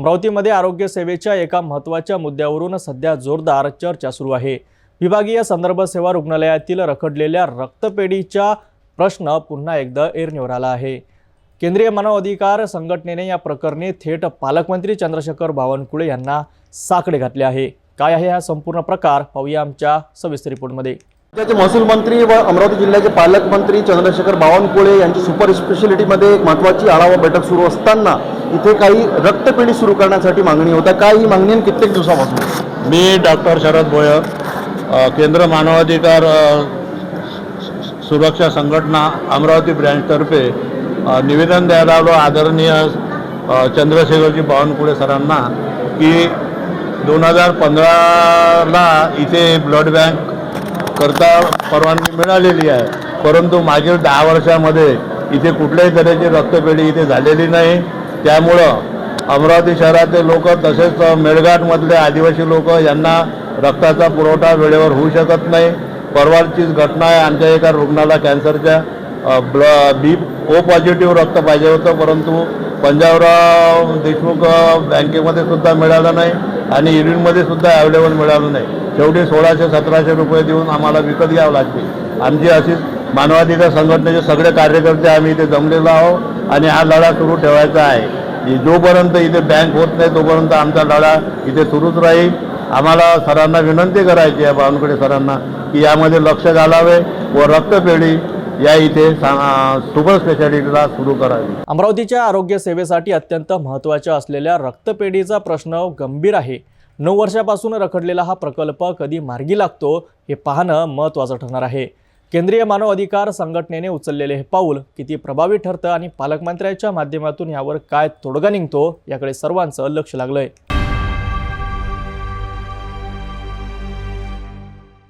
अमरावतीमध्ये आरोग्य सेवेच्या एका महत्त्वाच्या मुद्द्यावरून सध्या जोरदार चर्चा सुरू आहे. विभागीय संदर्भ सेवा रुग्णालयातील रखडलेल्या रक्तपेढीचा प्रश्न पुन्हा एकदा ऐरणीवर आला आहे. केंद्रीय मानवाधिकार संघटनेने या प्रकरणी थेट पालकमंत्री चंद्रशेखर बावनकुळे यांना साकडे घातले आहे. काय आहे हा संपूर्ण प्रकार? पाहूया आमच्या सविस्तर रिपोर्टमध्ये. राज्याचे महसूल मंत्री व अमरावती जिल्ह्याचे पालकमंत्री चंद्रशेखर बावनकुळे यांची सुपर स्पेशालिटीमध्ये एक महत्त्वाची आढावा बैठक सुरू असताना इथे काही रक्तपेढी सुरू करण्यासाठी मागणी होता काय ही मागणी कित्येक दिवसापासून? मी डॉक्टर शरद भोयर केंद्र मानवाधिकार सुरक्षा संघटना अमरावती ब्रँचतर्फे निवेदन द्यायला आलो आदरणीय चंद्रशेखरजी बावनकुळे सरांना की दोन हजार पंधराला इथे ब्लड बँक करता परवानगी मिळालेली आहे. परंतु मागील दहा वर्षामध्ये इथे कुठल्याही तऱ्हेची रक्तपेढी इथे झालेली नाही. त्यामुळं अमरावती शहरातले लोक तसेच मेळघाटमधले आदिवासी लोक यांना रक्ताचा पुरवठा वेळेवर होऊ शकत नाही. परवाचीच घटना आहे आमच्या एका रुग्णाला कॅन्सरच्या ब्ल बी ओ पॉझिटिव्ह रक्त पाहिजे होतं. परंतु पंजाबराव देशमुख बँकेमध्ये सुद्धा मिळालं नाही आणि इरिनमध्ये सुद्धा अवेलेबल मिळालं नाही. शेवटी सोळाशे सतराशे रुपये देऊन आम्हाला विकत घ्यावं लागते. आमची अशीच मानवाधिकार संघटनेचे सगळे कार्यकर्ते आम्ही इथे जमलेलो आहोत आणि हा लढा सुरू ठेवायचा आहे. जोपर्यंत इथे बँक होत नाही तोपर्यंत आमचा लढा इथे सुरूच राहील. आम्हाला सरांना विनंती करायची आहे बावनकुळे सरांना की यामध्ये लक्ष घालावे व रक्तपेढी या इथे सुपर स्पेशालिटीला सुरू करावी. अमरावतीच्या आरोग्य सेवेसाठी अत्यंत महत्त्वाच्या असलेल्या रक्तपेढीचा प्रश्न गंभीर आहे. नऊ वर्षापासून रखडलेला हा प्रकल्प कधी मार्गी लागतो हे पाहणं महत्त्वाचं ठरणार आहे. केंद्रीय मानव अधिकार संघटनेने उचललेले हे पाऊल किती प्रभावी ठरतं आणि पालकमंत्र्यांच्या माध्यमातून यावर काय तोडगा निघतो याकडे सर्वांचं लक्ष लागलंय.